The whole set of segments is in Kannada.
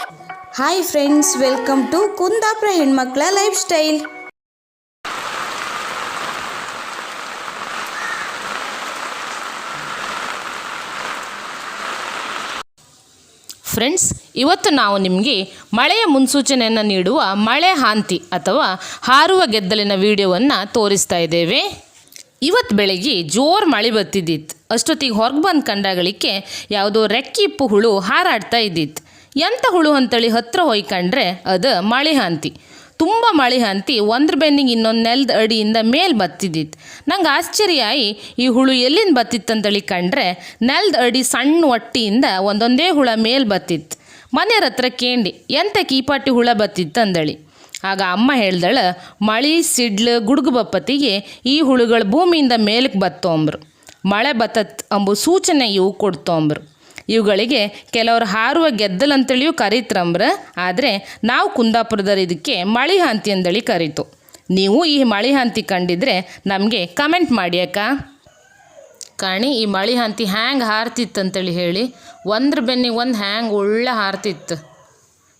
Hi friends welcome to Kundapura ಹೆಣ್ಮಕ್ಳ ಲೈಫ್ ಸ್ಟೈಲ್ ಫ್ರೆಂಡ್ಸ್ ಇವತ್ತು ನಾವು ನಿಮಗೆ ಮಳೆಯ ಮುನ್ಸೂಚನೆಯನ್ನು ನೀಡುವ ಮಳೆ ಹಾಂತಿ ಅಥವಾ ಹಾರುವ ಗೆದ್ದಲಿನ ವಿಡಿಯೋವನ್ನು ತೋರಿಸ್ತಾ ಇದ್ದೇವೆ. ಇವತ್ತು ಬೆಳಗ್ಗೆ ಜೋರು ಮಳೆ ಬರ್ತಿದ್ದಿತ್ತು ಅಷ್ಟೊತ್ತಿಗೆ ಹೊರಗೆ ಬಂದು ಕಂಡಗಳಿಕ್ಕೆ ಯಾವುದೋ ರೆಕ್ಕಿಪ್ಪು ಹುಳು ಹಾರಾಡ್ತಾ ಇದ್ದಿತ್ತು ಎಂಥ ಹುಳು ಅಂತೇಳಿ ಹತ್ರ ಹೋಯ್ಕಂಡ್ರೆ ಅದು ಮಳೆ ಹಾಂತಿ ತುಂಬ ಮಳೆ ಒಂದ್ರ ಬೆನ್ನಿಗೆ ಇನ್ನೊಂದು ನೆಲದ ಅಡಿಯಿಂದ ಮೇಲೆ ಬತ್ತಿದ್ದಿತ್ತು ನಂಗೆ ಆಶ್ಚರ್ಯ ಆಯಿ, ಈ ಹುಳು ಎಲ್ಲಿಂದ ಬತ್ತಿತ್ತಂತೇಳಿ ಕಂಡ್ರೆ ನೆಲದ ಅಡಿ ಸಣ್ಣ ಒಟ್ಟಿಯಿಂದ ಒಂದೊಂದೇ ಹುಳ ಮೇಲೆ ಬತ್ತಿತ್ತು. ಮನೆಯವ್ರ ಹತ್ರ ಕೇಂಡಿ ಎಂಥ ಕೀಪಾಟಿ ಹುಳ ಬತ್ತಿತ್ತು ಅಂದಳಿ ಆಗ ಅಮ್ಮ ಹೇಳ್ದಳ, ಮಳಿ, ಸಿಡ್ಲು, ಗುಡುಗು ಬಪ್ಪತ್ತಿಗೆ ಈ ಹುಳುಗಳು ಭೂಮಿಯಿಂದ ಮೇಲಕ್ಕೆ ಬತ್ತೊಂಬ್ರು. ಮಳೆ ಬತ್ತತ್ ಅಂಬು ಸೂಚನೆ ಇವು ಕೊಡ್ತೊಂಬ್ರು. ಇವುಗಳಿಗೆ ಕೆಲವರು ಹಾರುವ ಗೆದ್ದಲ್ ಅಂತೇಳಿಯೂ ಕರೀತ್ರಂಬ್ರ. ಆದರೆ ನಾವು ಕುಂದಾಪುರದವ್ರು ಇದಕ್ಕೆ ಮಳಿ ಹಾಂತಿ ಅಂದೇಳಿ ಕರೀತು. ನೀವು ಈ ಮಳಿ ಹಾಂತಿ ಕಂಡಿದ್ರೆ ನಮಗೆ ಕಮೆಂಟ್ ಮಾಡಿ ಅಕ್ಕ. ಕಾಣಿ, ಈ ಮಳಿ ಹಾಂತಿ ಹ್ಯಾಂಗೆ ಹಾರ್ತಿತ್ತು ಅಂತೇಳಿ ಹೇಳಿ. ಒಂದ್ರ ಬೆನ್ನಿಗೆ ಒಂದು ಹ್ಯಾಂಗೆ ಒಳ್ಳೆ ಹಾರ್ತಿತ್ತು.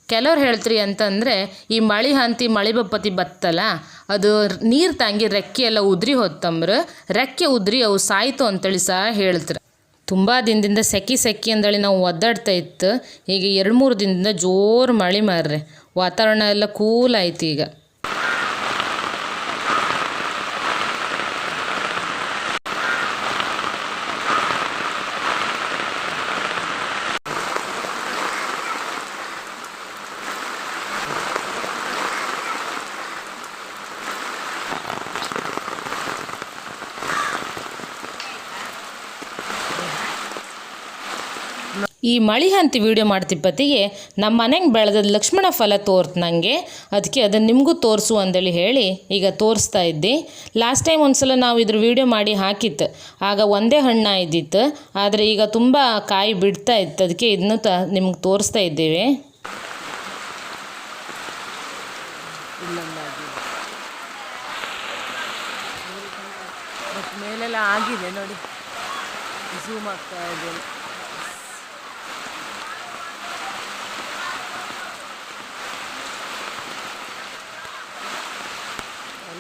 ಕೆಲವ್ರು ಹೇಳ್ತ್ರಿ ಅಂತಂದರೆ, ಈ ಮಳಿ ಹಂತಿ ಮಳಿ ಬಪ್ಪತಿ ಬತ್ತಲ್ಲ, ಅದು ನೀರು ತಾಂಗಿ ರೆಕ್ಕೆ ಎಲ್ಲ ಉದ್ರಿ ಹೊತ್ತಂಬ್ರ. ರೆಕ್ಕೆ ಉದ್ರಿ ಅವು ಸಾಯ್ತು ಅಂತೇಳಿ ಸಹ ಹೇಳ್ತಾರೆ. ತುಂಬ ದಿನದಿಂದ ಸೆಕಿ ಸೆಕಿ ಅಂದೇಳಿ ನಾವು ಒದ್ದಾಡ್ತಾ ಇತ್ತು. ಈಗ ಎರಡು ಮೂರು ದಿನದಿಂದ ಜೋರು ಮಳೆ ಮಾರ್ರೆ. ವಾತಾವರಣ ಎಲ್ಲ ಕೂಲ್ ಆಯ್ತು ಈಗ. ಈ ಮಳಿ ಹಂತಿ ವಿಡಿಯೋ ಮಾಡ್ತಿಪ್ಪತ್ತಿಗೆ ನಮ್ಮ ಮನೆಗೆ ಬೆಳೆದ ಲಕ್ಷ್ಮಣ ಫಲ ತೋರ್ತು ನನಗೆ ಅದಕ್ಕೆ ಅದನ್ನು ನಿಮಗೂ ತೋರಿಸು ಅಂದೇಳಿ ಹೇಳಿ ಈಗ ತೋರಿಸ್ತಾ ಇದ್ದೆ. ಲಾಸ್ಟ್ ಟೈಮ್ ಒಂದ್ಸಲ ನಾವು ಇದ್ರ ವಿಡಿಯೋ ಮಾಡಿ ಹಾಕಿತ್ತು. ಆಗ ಒಂದೇ ಹಣ್ಣು ಇದ್ದಿತ್ತು. ಆದರೆ ಈಗ ತುಂಬ ಕಾಯಿ ಬಿಡ್ತಾ ಇತ್ತು. ಅದಕ್ಕೆ ಇದನ್ನು ತ ನಿಮ್ಗೆ ತೋರಿಸ್ತಾ ಇದ್ದೇವೆ. ಮೇಲೆಲ್ಲ ಆಗಿದೆ ನೋಡಿ. ಝೂಮ್ ಆಗ್ತಾ ಇದೆ.